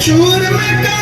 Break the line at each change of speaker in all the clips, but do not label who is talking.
चूर में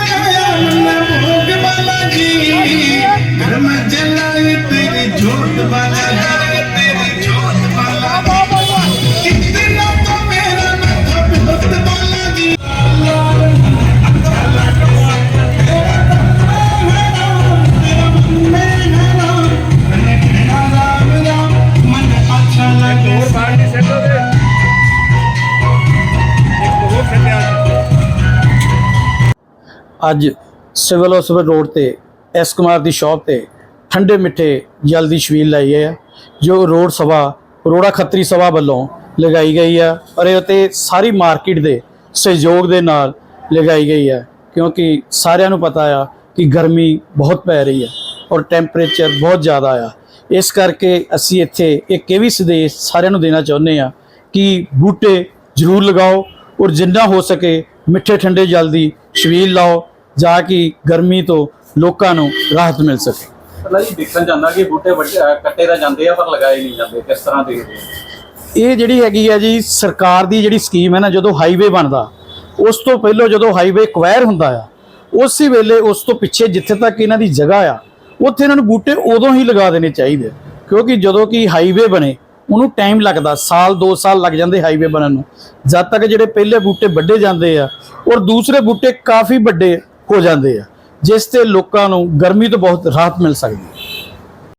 ਅੱਜ ਸਿਵਲ ਹਸਪਤਾਲ ਰੋਡ ਤੇ ਐਸ ਕੁਮਾਰ ਦੀ ਸ਼ਾਪ ਤੇ ਠੰਡੇ ਮਿੱਠੇ ਜਲ ਦੀ ਛਬੀਲ ਲਾਈ ਹੈ, ਜੋ ਰੋਡ ਸਭਾ, ਰੋੜਾ ਖੱਤਰੀ ਸਭਾ ਵੱਲੋਂ ਲਗਾਈ ਗਈ ਆ ਔਰ ਇਹ ਤੇ ਸਾਰੀ ਮਾਰਕੀਟ ਦੇ ਸਹਿਯੋਗ ਦੇ ਨਾਲ ਲਗਾਈ ਗਈ ਹੈ, ਕਿਉਂਕਿ ਸਾਰਿਆਂ ਨੂੰ ਪਤਾ ਆ ਕਿ ਗਰਮੀ ਬਹੁਤ ਪੈ ਰਹੀ ਹੈ ਔਰ ਟੈਂਪਰੇਚਰ ਬਹੁਤ ਜ਼ਿਆਦਾ ਆ। ਇਸ ਕਰਕੇ ਅਸੀਂ ਇੱਥੇ ਇੱਕ ਇਹ ਵੀ ਸੰਦੇਸ਼ ਸਾਰਿਆਂ ਨੂੰ ਦੇਣਾ ਚਾਹੁੰਦੇ ਆ ਕਿ ਬੂਟੇ ਜ਼ਰੂਰ ਲਗਾਓ ਔਰ ਜਿੰਨਾ ਹੋ ਸਕੇ ਮਿੱਠੇ ਠੰਡੇ ਜਲ ਦੀ ਛਬੀਲ ਲਾਓ ਜਾ ਕਿ ਗਰਮੀ ਤੋਂ ਲੋਕਾਂ ਨੂੰ ਰਾਹਤ ਮਿਲ ਸਕੇ।
ਪਹਿਲਾਂ ਜੀ ਦੇਖਣ ਜਾਂਦਾ ਕਿ ਬੂਟੇ ਵੱਡੇ ਕੱਟੇ ਤਾਂ ਜਾਂਦੇ ਆ ਪਰ ਲਗਾਏ ਨਹੀਂ ਜਾਂਦੇ। ਕਿਸ ਤਰ੍ਹਾਂ ਦੇ
ਇਹ ਜਿਹੜੀ ਹੈਗੀ ਹੈ ਜੀ ਸਰਕਾਰ ਦੀ ਜਿਹੜੀ ਸਕੀਮ ਹੈ ਨਾ ਜਦੋਂ ਹਾਈਵੇ ਬਣਦਾ ਉਸ ਤੋਂ ਪਹਿਲਾਂ ਜਦੋਂ ਹਾਈਵੇ ਕੁਆਇਰ ਹੁੰਦਾ ਆ ਉਸੇ ਵੇਲੇ ਉਸ ਤੋਂ ਪਿੱਛੇ ਜਿੱਥੇ ਤੱਕ ਇਹਨਾਂ ਦੀ ਜਗ੍ਹਾ ਆ ਉੱਥੇ ਇਹਨਾਂ ਨੂੰ ਬੂਟੇ ਉਦੋਂ ਹੀ ਲਗਾ ਦੇਣੇ ਚਾਹੀਦੇ ਆ। ਕਿਉਂਕਿ ਜਦੋਂ ਕਿ ਹਾਈਵੇ ਬਣੇ ਉਹਨੂੰ ਟਾਈਮ ਲੱਗਦਾ, ਸਾਲ 2 ਸਾਲ ਲੱਗ ਜਾਂਦੇ ਹਾਈਵੇ ਬਣਨ ਨੂੰ। ਜਦ ਤੱਕ ਜਿਹੜੇ ਪਹਿਲੇ ਬੂਟੇ ਵੱਡੇ ਜਾਂਦੇ ਆ, ਔਰ ਦੂਸਰੇ ਬੂਟੇ ਕਾਫੀ ਵੱਡੇ ਹੋ ਜਾਂਦੇ ਆ, ਜਿਸ ਤੇ ਲੋਕਾਂ ਨੂੰ ਗਰਮੀ ਤੋਂ ਬਹੁਤ ਰਾਹਤ ਮਿਲ ਸਕਦੀ ਹੈ।